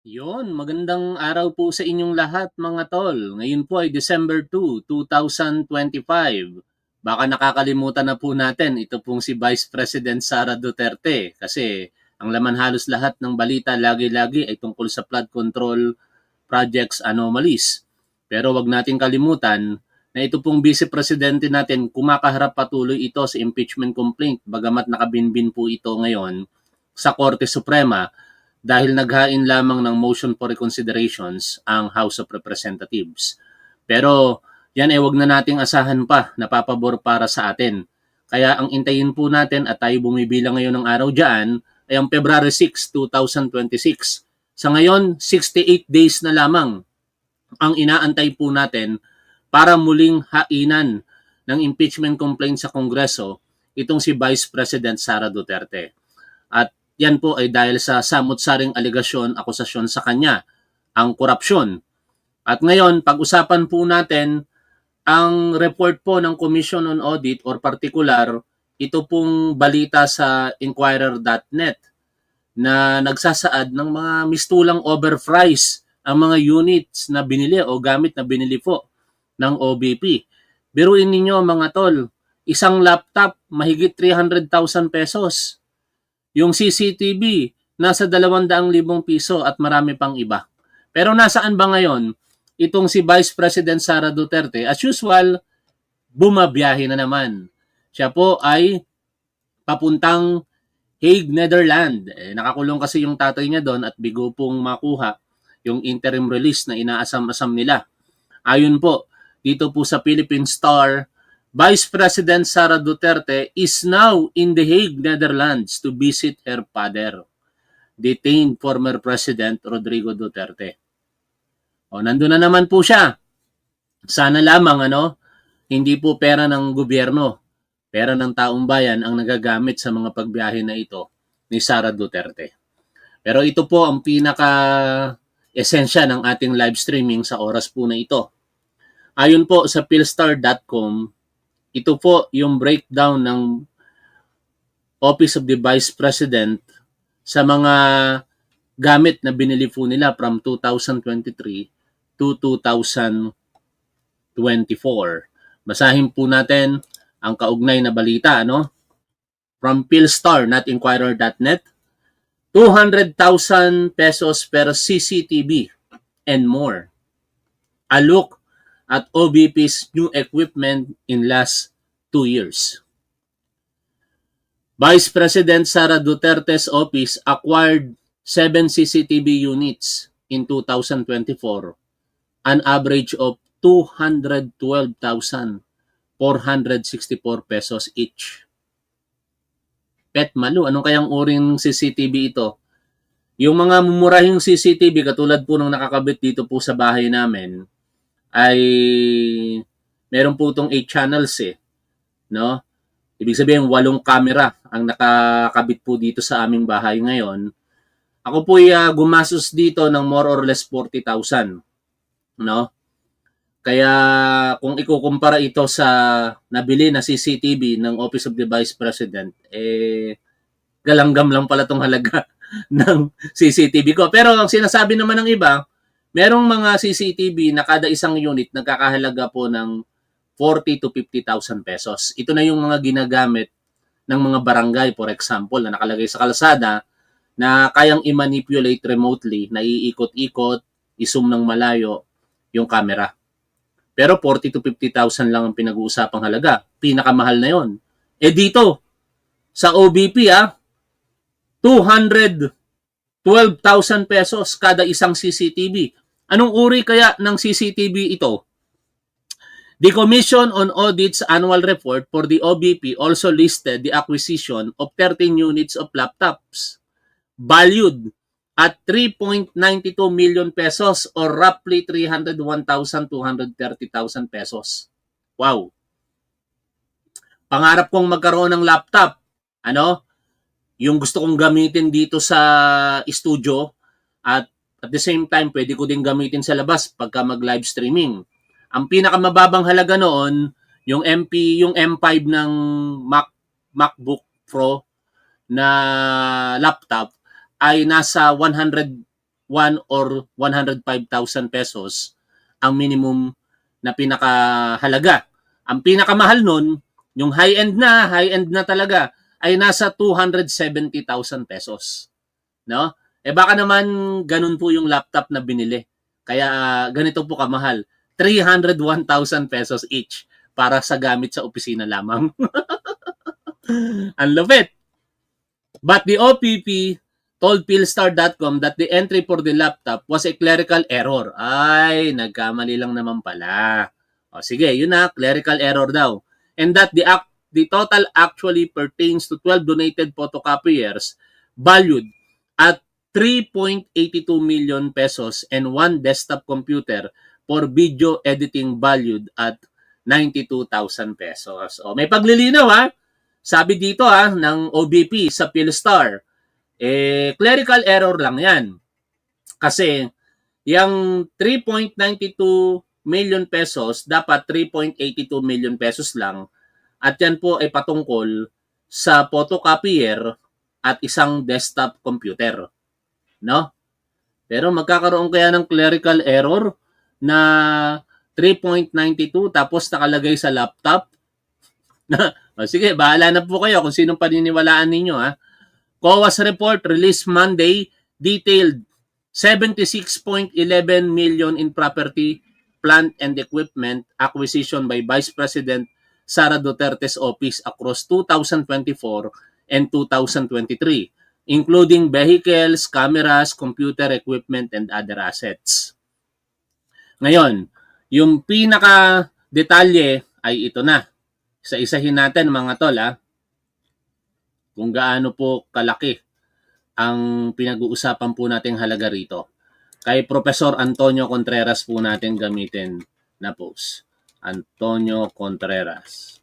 Yon, magandang araw po sa inyong lahat mga tol. Ngayon po ay December 2, 2025. Baka nakakalimutan na po natin ito pong si Vice President Sara Duterte kasi ang laman halos lahat ng balita lagi-lagi ay tungkol sa flood control projects anomalies. Pero wag natin kalimutan na ito pong Vice Presidente natin kumakaharap patuloy ito sa impeachment complaint bagamat nakabinbin po ito ngayon sa Korte Suprema dahil naghain lamang ng motion for reconsiderations ang House of Representatives. Pero yan ay wag na nating asahan pa na papabor para sa atin. Kaya ang intayin po natin at tayo bumibilang ngayon ng araw dyan ay ang February 6, 2026. Sa ngayon, 68 days na lamang ang inaantay po natin para muling hainan ng impeachment complaint sa Kongreso itong si Vice President Sara Duterte. Yan po ay dahil sa samot-saring aligasyon, akusasyon sa kanya, ang korupsyon. At ngayon, pag-usapan po natin ang report po ng Commission on Audit or particular, ito pong balita sa Inquirer.net na nagsasaad ng mga mistulang overprice ang mga units na binili o gamit na binili po ng OBP. Biruin ninyo mga tol, isang laptop mahigit 300,000 pesos yung CCTV, nasa 200,000 piso at marami pang iba. Pero nasaan ba ngayon itong si Vice President Sara Duterte? As usual, bumabiyahe na naman. Siya po ay papuntang Hague, Netherlands. Eh, nakakulong kasi yung tatay niya doon at bigo pong makuha yung interim release na inaasam-asam nila. Ayon po, dito po sa Philippine Star, Vice President Sara Duterte is now in The Hague, Netherlands to visit her father, detained former President Rodrigo Duterte. O, nandun na naman po siya. Sana lamang, ano, hindi po pera ng gobyerno, pera ng taong bayan ang nagagamit sa mga pagbiyahe na ito ni Sara Duterte. Pero ito po ang pinaka esensya ng ating live streaming sa oras po na ito. Ayon po sa philstar.com, ito po yung breakdown ng Office of the Vice President sa mga gamit na binili po nila from 2023 to 2024. Basahin po natin ang kaugnay na balita, no? From Philstar, not Inquirer.net, 200,000 pesos per CCTV and more. A look at OBP's new equipment in last two years. Vice President Sara Duterte's office acquired 7 CCTV units in 2024, an average of 212,464 pesos each. Pet Malu, anong kayang uring CCTV ito? Yung mga mumurahing CCTV katulad po ng nakakabit dito po sa bahay namin, ay meron po itong 8 channels eh. No? Ibig sabihin, walong camera ang nakakabit po dito sa aming bahay ngayon. Ako po ay uh, gumasos dito ng more or less 40,000. No? Kaya kung ikukumpara ito sa nabili na CCTV ng Office of the Vice President, eh galanggam lang pala tong halaga ng CCTV ko. Pero ang sinasabi naman ng iba, Merong mga CCTV na kada isang unit nagkakahalaga po ng 40 to 50,000 pesos. Ito na yung mga ginagamit ng mga barangay, for example, na nakalagay sa kalsada na kayang i-manipulate remotely, na iikot-ikot, isum ng malayo yung camera. Pero 40 to 50,000 lang ang pinag-uusapang halaga. Pinakamahal na yon. Eh dito, sa OBP ah, 200 12,000 pesos kada isang CCTV. Anong uri kaya ng CCTV ito? The Commission on Audit's annual report for the OBP also listed the acquisition of 13 units of laptops valued at 3.92 million pesos or roughly 301,230,000 pesos. Wow. Pangarap kong magkaroon ng laptop. Ano? Yung gusto kong gamitin dito sa studio at at the same time, pwede ko din gamitin sa labas pagka mag-live streaming. Ang pinakamababang halaga noon, yung MP, yung M5 ng Mac, MacBook Pro na laptop ay nasa 100 or 105,000 pesos ang minimum na pinakahalaga. Ang pinakamahal nun, yung high-end na, high-end na talaga, ay nasa 270,000 pesos. No? Eh baka naman ganun po yung laptop na binili. Kaya ah, ganito po kamahal. 301,000 pesos each para sa gamit sa opisina lamang. Ang lupit. But the OPP told Philstar.com that the entry for the laptop was a clerical error. Ay, nagkamali lang naman pala. O sige, yun na, clerical error daw. And that the act, the total actually pertains to 12 donated photocopiers valued at 3.82 million pesos and one desktop computer for video editing valued at 92,000 pesos. O, may paglilinaw ha. Sabi dito ha, ng OBP sa Philstar, eh, clerical error lang yan. Kasi, yung 3.92 million pesos, dapat 3.82 million pesos lang. At yan po ay patungkol sa photocopier at isang desktop computer. No? Pero magkakaroon kaya ng clerical error na 3.92 tapos nakalagay sa laptop? o sige, bahala na po kayo kung sinong paniniwalaan ninyo ha. COA's report released Monday detailed 76.11 million in property, plant and equipment acquisition by Vice President Sara Duterte's office across 2024 and 2023, including vehicles, cameras, computer equipment, and other assets. Ngayon, yung pinaka detalye ay ito na. Isa-isahin natin mga tol ha. Kung gaano po kalaki ang pinag-uusapan po nating halaga rito. Kay Professor Antonio Contreras po natin gamitin na post. Antonio Contreras.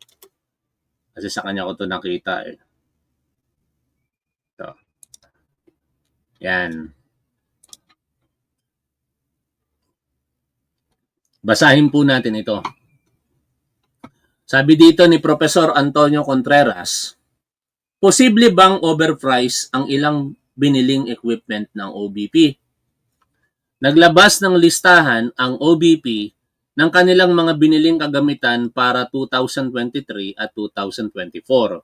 Kasi sa kanya ko to nakita eh. Yan. Basahin po natin ito. Sabi dito ni Professor Antonio Contreras, posible bang overprice ang ilang biniling equipment ng OBP? Naglabas ng listahan ang OBP ng kanilang mga biniling kagamitan para 2023 at 2024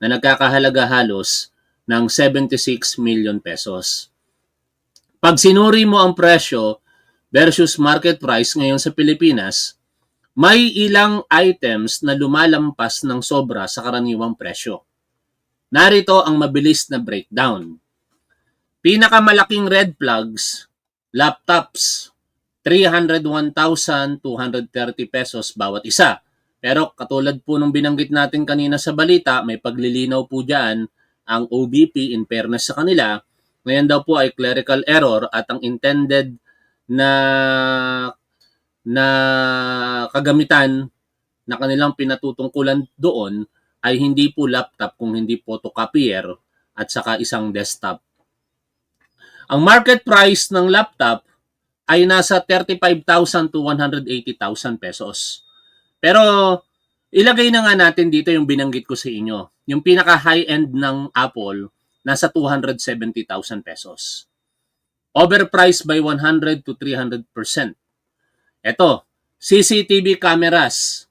na nagkakahalaga halos ng 76 million pesos. Pag sinuri mo ang presyo versus market price ngayon sa Pilipinas, may ilang items na lumalampas ng sobra sa karaniwang presyo. Narito ang mabilis na breakdown. Pinakamalaking red plugs, laptops, 301,230 pesos bawat isa. Pero katulad po nung binanggit natin kanina sa balita, may paglilinaw po dyan ang OBP in fairness sa kanila. Ngayon daw po ay clerical error at ang intended na na kagamitan na kanilang pinatutungkulan doon ay hindi po laptop kung hindi photocopier at saka isang desktop. Ang market price ng laptop ay nasa 35,000 to 180,000 pesos. Pero ilagay na nga natin dito yung binanggit ko sa inyo. Yung pinaka high-end ng Apple nasa 270,000 pesos. Overpriced by 100 to 300%. Ito, CCTV cameras,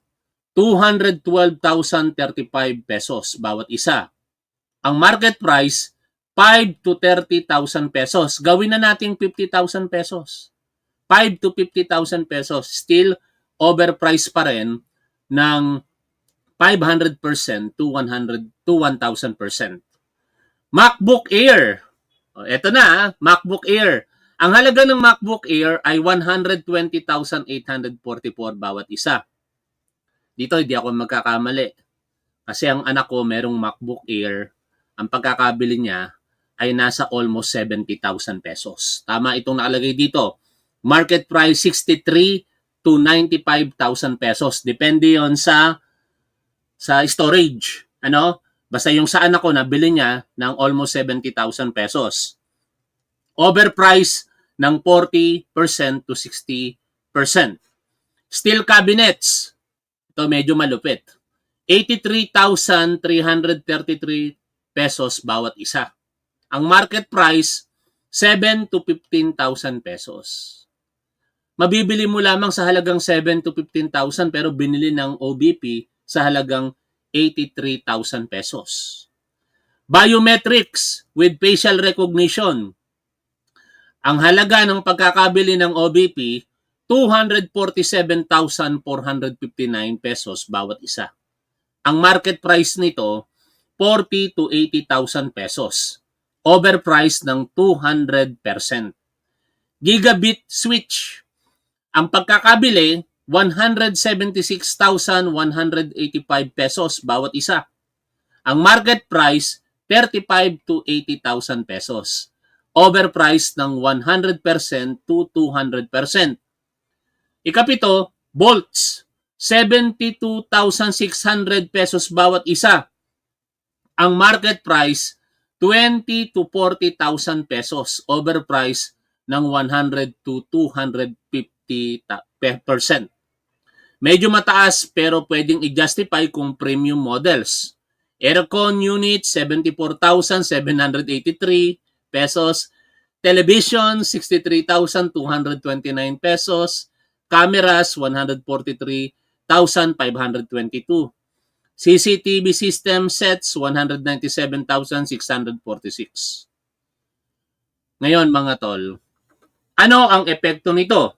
212,035 pesos bawat isa. Ang market price, 5 to 30,000 pesos. Gawin na natin 50,000 pesos. 5 to 50,000 pesos. Still, overpriced pa rin ng 500% to 100 to 1,000%. MacBook Air. Ito na, ah, MacBook Air. Ang halaga ng MacBook Air ay 120,844 bawat isa. Dito hindi ako magkakamali. Kasi ang anak ko merong MacBook Air. Ang pagkakabili niya ay nasa almost 70,000 pesos. Tama itong nakalagay dito. Market price 63 to 95,000 pesos. Depende yon sa sa storage. Ano? Basta yung sa anak ko nabili niya ng almost 70,000 pesos. Overprice ng 40% to 60%. Steel cabinets. Ito medyo malupit. 83,333 pesos bawat isa. Ang market price 7 to 15,000 pesos. Mabibili mo lamang sa halagang 7 to 15,000 pero binili ng OBP sa halagang 83,000 pesos. Biometrics with facial recognition. Ang halaga ng pagkakabili ng OBP, 247,459 pesos bawat isa. Ang market price nito, 40 to 80,000 pesos. Overpriced ng 200%. Gigabit switch. Ang pagkakabili, 176,185 pesos bawat isa. Ang market price, 35 to 80,000 pesos. Overpriced ng 100% to 200%. Ikapito, bolts. 72,600 pesos bawat isa. Ang market price, 20 to 40,000 pesos. Overpriced ng 100 to 250%. Medyo mataas pero pwedeng i-justify kung premium models. Aircon unit, 74,783 pesos. Television, 63,229 pesos. Cameras, 143,522. CCTV system sets, 197,646. Ngayon mga tol, ano ang epekto nito?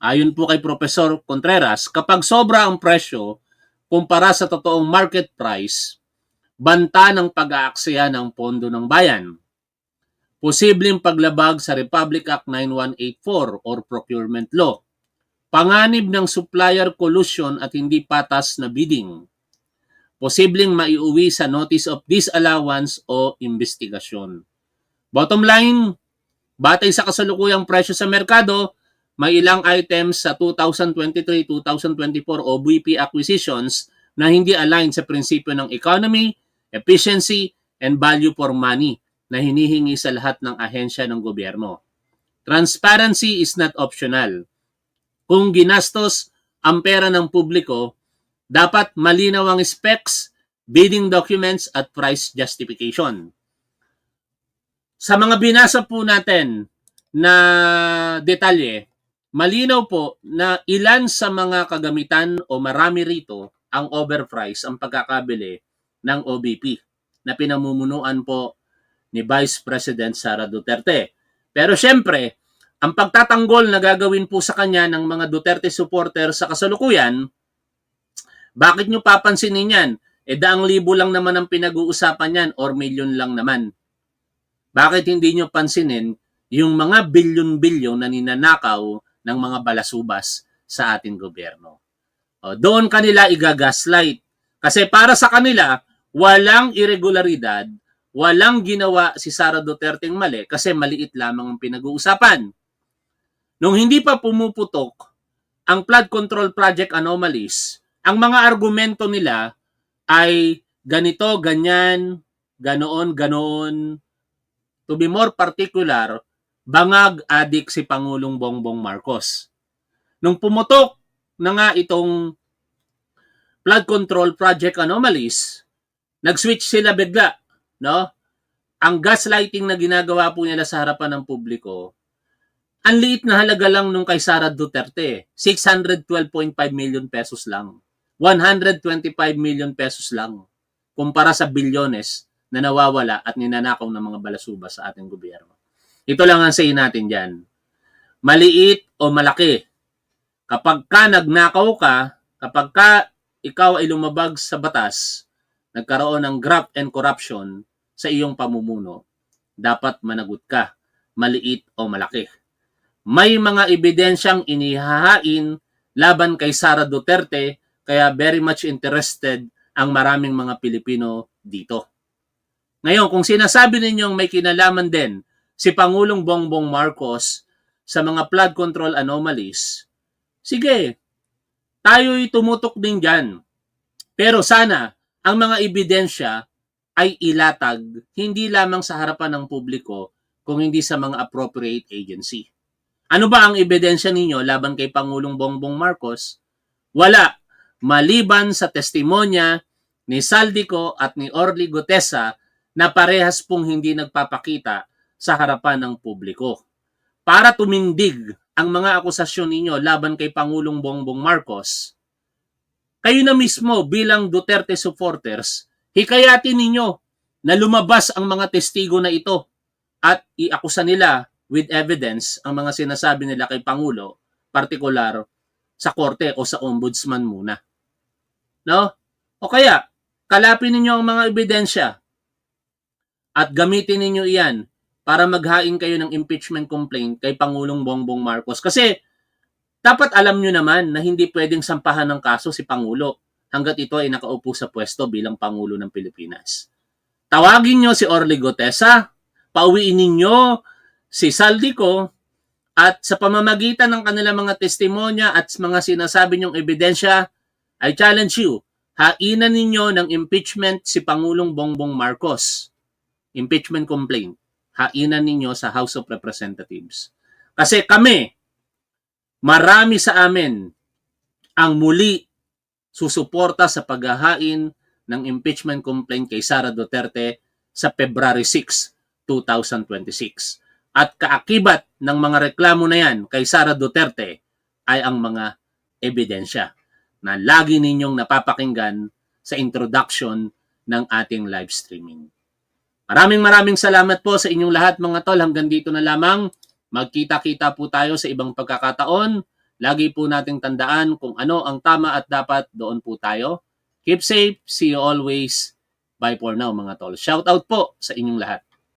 Ayon po kay Professor Contreras, kapag sobra ang presyo kumpara sa totoong market price, banta ng pag-aaksaya ng pondo ng bayan. Posibleng paglabag sa Republic Act 9184 or Procurement Law. Panganib ng supplier collusion at hindi patas na bidding. Posibleng maiuwi sa Notice of Disallowance o investigasyon. Bottom line, batay sa kasalukuyang presyo sa merkado, may ilang items sa 2023-2024 OBP acquisitions na hindi aligned sa prinsipyo ng economy, efficiency, and value for money na hinihingi sa lahat ng ahensya ng gobyerno. Transparency is not optional. Kung ginastos ang pera ng publiko, dapat malinaw ang specs, bidding documents at price justification. Sa mga binasa po natin na detalye, malinaw po na ilan sa mga kagamitan o marami rito ang overprice ang pagkakabili ng OBP na pinamumunuan po ni Vice President Sara Duterte. Pero syempre, ang pagtatanggol na gagawin po sa kanya ng mga Duterte supporter sa kasalukuyan, bakit nyo papansinin yan? E daang libo lang naman ang pinag-uusapan yan or milyon lang naman. Bakit hindi nyo pansinin yung mga bilyon-bilyon na ninanakaw ng mga balasubas sa ating gobyerno? O, doon kanila igagaslight. Kasi para sa kanila, walang irregularidad, walang ginawa si Sara Duterte ng mali kasi maliit lamang ang pinag-uusapan. Nung hindi pa pumuputok ang flood control project anomalies, ang mga argumento nila ay ganito, ganyan, ganoon, ganoon. To be more particular, bangag adik si Pangulong Bongbong Marcos. Nung pumutok na nga itong flood control project anomalies, nag-switch sila bigla, no? Ang gaslighting na ginagawa po nila sa harapan ng publiko, ang liit na halaga lang nung kay Sara Duterte, 612.5 million pesos lang. 125 million pesos lang kumpara sa bilyones na nawawala at ninanakaw ng mga balasuba sa ating gobyerno. Ito lang ang say natin dyan. Maliit o malaki. Kapag ka nagnakaw ka, kapag ka ikaw ay lumabag sa batas, nagkaroon ng graft and corruption sa iyong pamumuno, dapat managot ka, maliit o malaki. May mga ebidensyang inihahain laban kay Sara Duterte kaya very much interested ang maraming mga Pilipino dito. Ngayon, kung sinasabi ninyong may kinalaman din si Pangulong Bongbong Marcos sa mga flood control anomalies, sige, tayo'y tumutok din dyan. Pero sana, ang mga ebidensya ay ilatag hindi lamang sa harapan ng publiko kung hindi sa mga appropriate agency. Ano ba ang ebidensya ninyo laban kay Pangulong Bongbong Marcos? Wala maliban sa testimonya ni Saldico at ni Orly Gutesa na parehas pong hindi nagpapakita sa harapan ng publiko. Para tumindig ang mga akusasyon ninyo laban kay Pangulong Bongbong Marcos, kayo na mismo bilang Duterte supporters, hikayatin ninyo na lumabas ang mga testigo na ito at iakusa nila with evidence ang mga sinasabi nila kay Pangulo, partikular sa korte o sa ombudsman muna. No? O kaya, kalapin ninyo ang mga ebidensya at gamitin ninyo iyan para maghain kayo ng impeachment complaint kay Pangulong Bongbong Marcos. Kasi dapat alam nyo naman na hindi pwedeng sampahan ng kaso si Pangulo hanggat ito ay nakaupo sa pwesto bilang Pangulo ng Pilipinas. Tawagin nyo si Orly Gotesa, pauwiin ninyo si Saldico at sa pamamagitan ng kanilang mga testimonya at mga sinasabi nyong ebidensya, I challenge you, hainan ninyo ng impeachment si Pangulong Bongbong Marcos. Impeachment complaint. Hainan ninyo sa House of Representatives. Kasi kami, marami sa amin ang muli susuporta sa paghahain ng impeachment complaint kay Sara Duterte sa February 6, 2026. At kaakibat ng mga reklamo na yan kay Sara Duterte ay ang mga ebidensya na lagi ninyong napapakinggan sa introduction ng ating live streaming. Maraming maraming salamat po sa inyong lahat mga tol. Hanggang dito na lamang. Magkita-kita po tayo sa ibang pagkakataon. Lagi po nating tandaan kung ano ang tama at dapat doon po tayo. Keep safe. See you always. Bye for now mga tol. Shout out po sa inyong lahat.